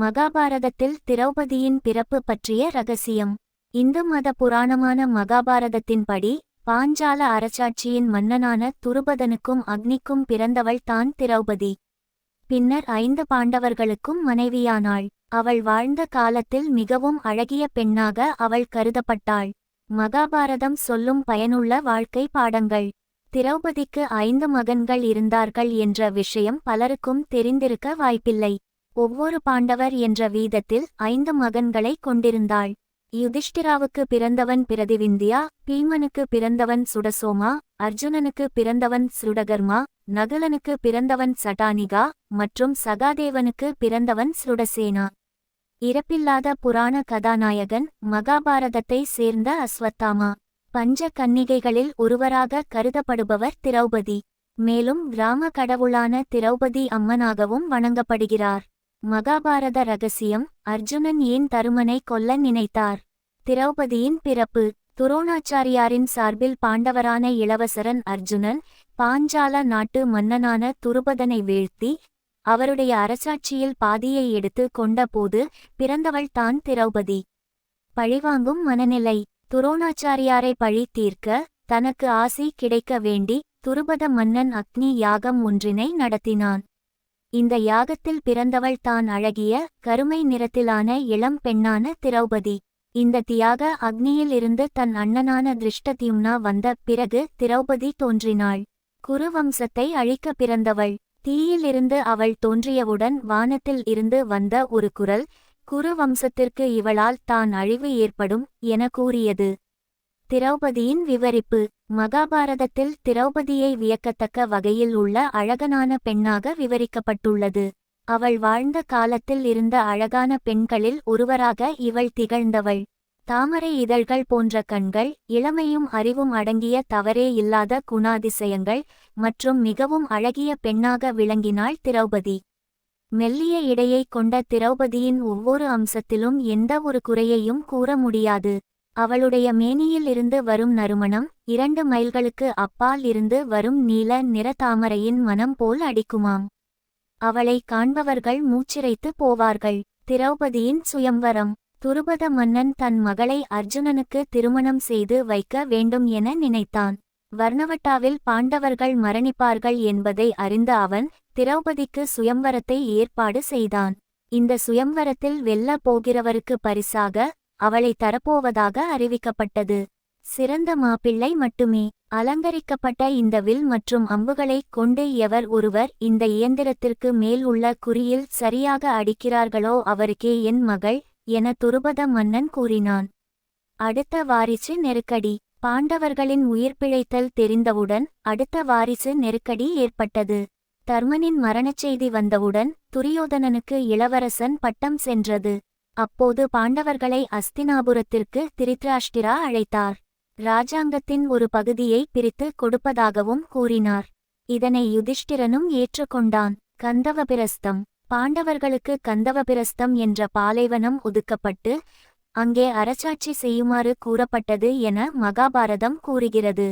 மகாபாரதத்தில் திரௌபதியின் பிறப்பு பற்றிய ரகசியம். இந்து மத புராணமான மகாபாரதத்தின்படி பாஞ்சால அரசாட்சியின் மன்னனான துருபதனுக்கும் அக்னிக்கும் பிறந்தவள் தான் திரௌபதி. பின்னர் ஐந்து பாண்டவர்களுக்கும் மனைவியானாள். அவள் வாழ்ந்த காலத்தில் மிகவும் அழகிய பெண்ணாக அவள் கருதப்பட்டாள். மகாபாரதம் சொல்லும் பயனுள்ள வாழ்க்கை பாடங்கள். திரௌபதிக்கு ஐந்து மகன்கள் இருந்தார்கள் என்ற விஷயம் பலருக்கும் தெரிந்திருக்க வாய்ப்பில்லை. ஒவ்வொரு பாண்டவர் என்ற வீதத்தில் ஐந்து மகன்களை கொண்டிருந்தாள். யுதிஷ்டிராவுக்கு பிறந்தவன் பிரதிவிந்தியா பீமனுக்கு பிறந்தவன் சுடசோமா அர்ஜுனனுக்கு பிறந்தவன் சுடகர்மா நகுலனுக்கு பிறந்தவன் சட்டானிகா மற்றும் சகாதேவனுக்கு பிறந்தவன் சுடசேனா. இறப்பில்லாத புராண கதாநாயகன் மகாபாரதத்தை சேர்ந்த அஸ்வத்தாமா. பஞ்ச கன்னிகைகளில் ஒருவராக கருதப்படுபவர் திரௌபதி. மேலும் கிராம கடவுளான திரௌபதி அம்மனாகவும் வணங்கப்படுகிறார். மகாபாரத ரகசியம் அர்ஜுனன் ஏன் தருமனை கொல்ல நினைத்தார்? திரௌபதியின் பிறப்பு துரோணாச்சாரியாரின் சார்பில் பாண்டவரான இளவசரன் அர்ஜுனன் பாஞ்சால நாட்டு மன்னனான துருபதனை வீழ்த்தி அவருடைய அரசாட்சியில் பாதியை எடுத்து கொண்டபோது பிறந்தவள் தான் திரௌபதி. பழிவாங்கும் மனநிலை துரோணாச்சாரியாரை பழி தீர்க்க தனக்கு ஆசை கிடைக்க வேண்டி துருபத மன்னன் அக்னி யாகம் ஒன்றினை நடத்தினான். இந்த யாகத்தில் பிறந்தவள் தான் அழகிய கருமை நிறத்திலான இளம் பெண்ணான திரௌபதி. இந்த தியாக அக்னியில் இருந்து தன் அண்ணனான திருஷ்டத்யும்னா வந்த பிறகு திரௌபதி தோன்றினாள். குரு வம்சத்தை அழிக்க பிறந்தவள். தீயிலிருந்து அவள் தோன்றியவுடன் வானத்தில் இருந்து வந்த ஒரு குரல் குரு வம்சத்திற்கு இவளால் தான் அழிவு ஏற்படும் என கூறியது. திரௌபதியின் விவரிப்பு மகாபாரதத்தில் திரௌபதியை வியக்கத்தக்க வகையில் உள்ள அழகனான பெண்ணாக விவரிக்கப்பட்டுள்ளது. அவள் வாழ்ந்த காலத்தில் இருந்த அழகான பெண்களில் ஒருவராக இவள் திகழ்ந்தவள். தாமரை இதழ்கள் போன்ற கண்கள் இளமையும் அறிவும் அடங்கிய தவறே இல்லாத குணாதிசயங்கள் மற்றும் மிகவும் அழகிய பெண்ணாக விளங்கினாள் திரௌபதி. மெல்லிய இடையை கொண்ட திரௌபதியின் ஒவ்வொரு அம்சத்திலும் எந்த ஒரு குறையையும் கூற முடியாது. அவளுடைய மேனியில் இருந்து வரும் நறுமணம் இரண்டு மைல்களுக்கு அப்பால் இருந்து வரும் நீல நிற தாமரையின் மனம் போல் அடிக்குமாம். அவளை காண்பவர்கள் மூச்சிரைத்து போவார்கள். திரௌபதியின் சுயம்வரம். துருபத மன்னன் தன் மகளை அர்ஜுனனுக்கு திருமணம் செய்து வைக்க வேண்டும் என நினைத்தான். வர்ணவட்டாவில் பாண்டவர்கள் மரணிப்பார்கள் என்பதை அறிந்த அவன் திரௌபதிக்கு சுயம்வரத்தை ஏற்பாடு செய்தான். இந்த சுயம்வரத்தில் வெல்ல போகிறவருக்கு பரிசாக அவளை தரப்போவதாக அறிவிக்கப்பட்டது. சிறந்த மாப்பிள்ளை மட்டுமே. அலங்கரிக்கப்பட்ட இந்த வில் மற்றும் அம்புகளைக் கொண்டு எவர் ஒருவர் இந்த இயந்திரத்திற்கு மேல் உள்ள குறியில் சரியாக அடிக்கிறார்களோ அவருக்கே என் மகள் என துருபத மன்னன் கூறினான். அடுத்த வாரிசு நெருக்கடி. பாண்டவர்களின் உயிர் பிழைத்தல் தெரிந்தவுடன் அடுத்த வாரிசு நெருக்கடி ஏற்பட்டது. தர்மனின் மரணச் செய்தி வந்தவுடன் துரியோதனனுக்கு இளவரசன் பட்டம் சென்றது. அப்போது பாண்டவர்களை அஸ்தினாபுரத்திற்கு திருத்ராஷ்டிரா அழைத்தார். ராஜாங்கத்தின் ஒரு பகுதியை பிரித்து கொடுப்பதாகவும் கூறினார். இதனை யுதிஷ்டிரனும் ஏற்றுக்கொண்டான். கந்தவபிரஸ்தம் பாண்டவர்களுக்கு கந்தவபிரஸ்தம் என்ற பாலைவனம் ஒதுக்கப்பட்டு அங்கே அரசாட்சி செய்யுமாறு கூறப்பட்டது என மகாபாரதம் கூறுகிறது.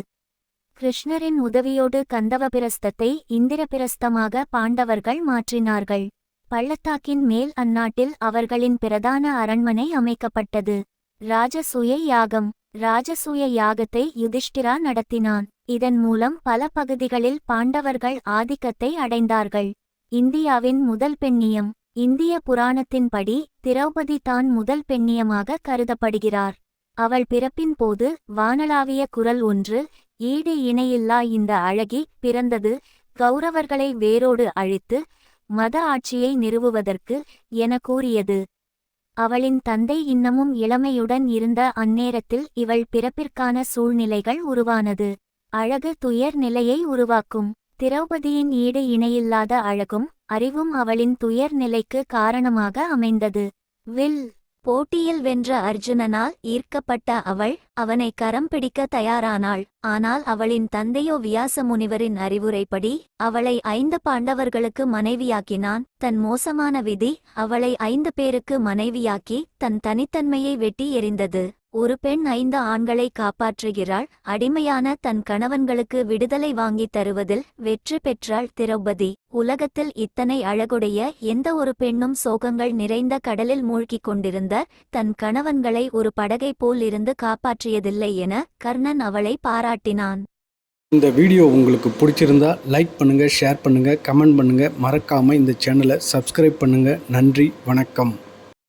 கிருஷ்ணரின் உதவியோடு கந்தவபிரஸ்தத்தை இந்திரபிரஸ்தமாக பாண்டவர்கள் மாற்றினார்கள். பள்ளத்தாக்கின் மேல் அந்நாட்டில் அவர்களின் பிரதான அரண்மனை அமைக்கப்பட்டது. ராஜசூய யாகம். ராஜசூய யாகத்தை யுதிஷ்டிரா நடத்தினான். இதன் மூலம் பல பகுதிகளில் பாண்டவர்கள் ஆதிக்கத்தை அடைந்தார்கள். இந்தியாவின் முதல் பெண்ணியம். இந்திய புராணத்தின்படி திரௌபதி தான் முதல் பெண்ணியமாக கருதப்படுகிறார். அவள் பிறப்பின் போது வானளாவிய குரல் ஒன்று ஈடு இணையில்லா இந்த அழகி பிறந்தது கௌரவர்களை வேரோடு அழித்து மத ஆட்சியை நிறுவுவதற்கு என கூறியது. அவளின் தந்தை இன்னமும் இளமையுடன் இருந்த அந்நேரத்தில் இவள் பிறப்பிற்கான சூழ்நிலைகள் உருவானது. அழகு துயர் நிலையை உருவாக்கும். திரௌபதியின் ஈடு இணையில்லாத அழகும் அறிவும் அவளின் துயர் நிலைக்கு காரணமாக அமைந்தது. வில். போட்டியில் வென்ற அர்ஜுனனால் ஈர்க்கப்பட்ட அவள் அவனை கரம் பிடிக்க தயாரானாள். ஆனால் அவளின் தந்தையோ வியாச முனிவரின் அறிவுரைப்படி அவளை ஐந்து பாண்டவர்களுக்கு மனைவியாக்கினான். தன் மோசமான விதி அவளை ஐந்து பேருக்கு மனைவியாக்கி தன் தனித்தன்மையை வெட்டி எறிந்தது. ஒரு பெண் ஐந்து ஆண்களை காப்பாற்றுகிறாள் அடிமையான தன் கணவன்களுக்கு விடுதலை வாங்கித் தருவதில் வெற்றி பெற்றாள் திரௌபதி. உலகத்தில் இத்தனை அழகுடைய எந்த ஒரு பெண்ணும் சோகங்கள் நிறைந்த கடலில் மூழ்கிக் கொண்டிருந்த தன் கணவன்களை ஒரு படகை போல் இருந்து காப்பாற்றியதில்லை என கர்ணன் அவளை பாராட்டினான். இந்த வீடியோ உங்களுக்கு பிடிச்சிருந்தா லைக் பண்ணுங்கள் ஷேர் பண்ணுங்கள் கமெண்ட் பண்ணுங்கள் மறக்காமல் இந்த சேனலை சப்ஸ்கிரைப் பண்ணுங்கள் நன்றி வணக்கம்.